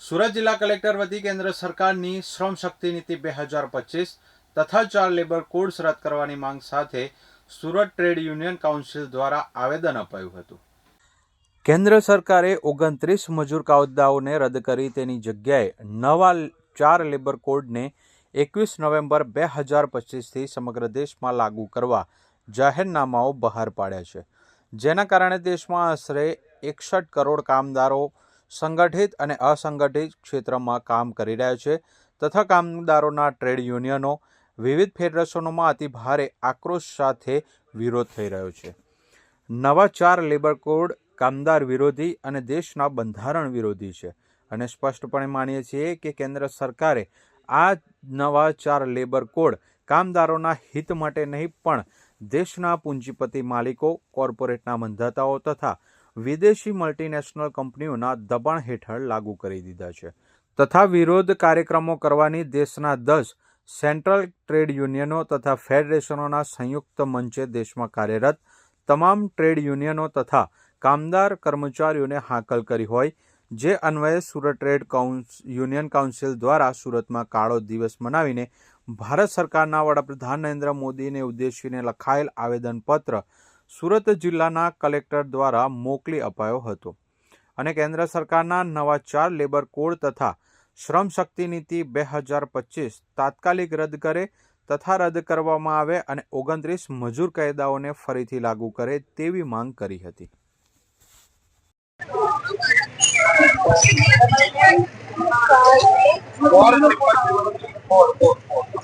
સુરત જિલ્લા કલેક્ટર વતી કેન્દ્ર સરકારની શ્રમ શક્તિ નીતિ બે હજાર પચીસ તથા ચાર લેબર કોડ્સ રદ કરવાની માંગ સાથે સુરત ટ્રેડ યુનિયન કાઉન્સિલ દ્વારા આવેદન અપાયું હતું. કેન્દ્ર સરકારે ઓગણત્રીસ મજૂર કાયદાઓને રદ કરી તેની જગ્યાએ નવા ચાર લેબર કોડને એકવીસ નવેમ્બર બે હજાર પચીસથી સમગ્ર દેશમાં લાગુ કરવા જાહેરનામાઓ બહાર પાડ્યા છે. જેના કારણે દેશમાં આશરે એકસઠ કરોડ કામદારો સંગઠિત અને અસંગઠિત ક્ષેત્રમાં કામ કરી રહ્યા છે તથા કામદારોના ટ્રેડ યુનિયનો વિવિધ ફેડરેશનોમાં અતિ ભારે આક્રોશ સાથે વિરોધ થઈ રહ્યો છે. નવા ચાર લેબર કોડ કામદાર વિરોધી અને દેશના બંધારણ વિરોધી છે અને સ્પષ્ટપણે માનીએ છીએ કે કેન્દ્ર સરકારે આ નવા ચાર લેબર કોડ કામદારોના હિત માટે નહીં પણ દેશના પૂંજીપતિ માલિકો, કોર્પોરેટના મંધાતાઓ તથા વિદેશી મલ્ટીનેશનલ કંપનીઓના દબાણ હેઠળ લાગુ કરી દીધા છે. તથા વિરોધ કાર્યક્રમો કરવાની દેશના દસ સેન્ટ્રલ ટ્રેડ યુનિયનો તથા ફેડરેશનોના સંયુક્ત મંચે દેશમાં કાર્યરત તમામ ટ્રેડ યુનિયનો તથા કામદાર કર્મચારીઓને હાકલ કરી હોય, જે અન્વયે સુરત ટ્રેડ કાઉન્સ, યુનિયન કાઉન્સિલ દ્વારા સુરતમાં કાળો દિવસ મનાવીને ભારત સરકારના વડાપ્રધાન નરેન્દ્ર મોદીને ઉદ્દેશીને લખાયેલ આવેદનપત્ર સુરત જિલ્લાના કલેક્ટર દ્વારા મોકલી અપાયો હતો અને કેન્દ્ર સરકારના નવા ચાર લેબર કોડ તથા શ્રમ શક્તિ નીતિ બે હજાર પચીસ તાત્કાલિક રદ કરે તથા રદ કરવામાં આવે અને ઓગણત્રીસ મજૂર કાયદાઓને ફરીથી લાગુ કરે તેવી માંગ કરી હતી.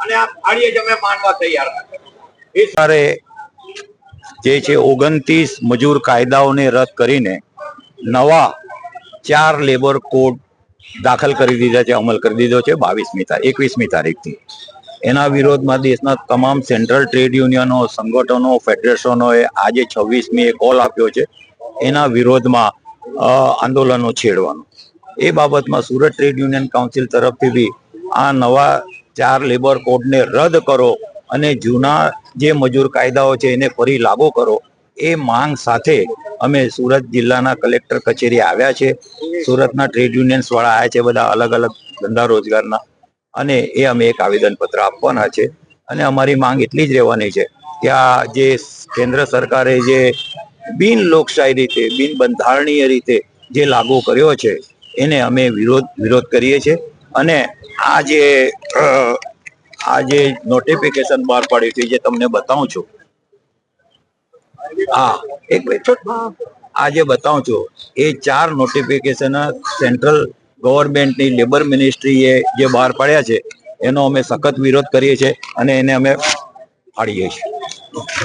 અને માનવા તૈયાર એ સરકારે જે છે ઓગણત્રીસ મજૂર કાયદાઓને રદ કરીને નવા ચાર લેબર કોડ દાખલ કરી દીધા છે, અમલ કરી દીધો છે, બાવીસમી તારીખ, એકવીસમી તારીખથી. એના વિરોધમાં દેશના તમામ સેન્ટ્રલ ટ્રેડ યુનિયનો, સંગઠનો, ફેડરેશનોએ આજે છવ્વીસમી કોલ આપ્યો છે. એના વિરોધમાં આંદોલનો છેડવાનું. એ બાબતમાં સુરત ટ્રેડ યુનિયન કાઉન્સિલ તરફથી બી આ નવા ચાર લેબર કોડને રદ કરો અને જૂના જે મજૂર કાયદાઓ છે એને ફરી લાગુ કરો. એ માંગ સાથે અમે સુરત જિલ્લાના કલેક્ટર કચેરી આવ્યા છે. સુરતના ટ્રેડ યુનિયન્સ વાળા આવ્યા છે બધા અલગ અલગ ધંધા રોજગારના. અને એ અમે એક આવેદન પત્ર આપવાના છે. અને અમારી માંગ એટલી જ રહેવાની છે કે આ જે કેન્દ્ર સરકારે જે બિન લોકશાહી રીતે, બિન બંધારણીય રીતે જે લાગુ કર્યો છે, એને અમે વિરોધ વિરોધ કરીએ છીએ. અને આ જે આ જે નોટિફિકેશન બહાર પાડ્યું છે જે તમને બતાવું છું હા, એક. આ જે બતાવું છું, એ ચાર નોટિફિકેશન સેન્ટ્રલ ગવર્મેન્ટની લેબર મિનિસ્ટ્રીએ જે બહાર પાડ્યા છે, એનો અમે સખત વિરોધ કરીએ છીએ અને એને અમે પાડીએ છીએ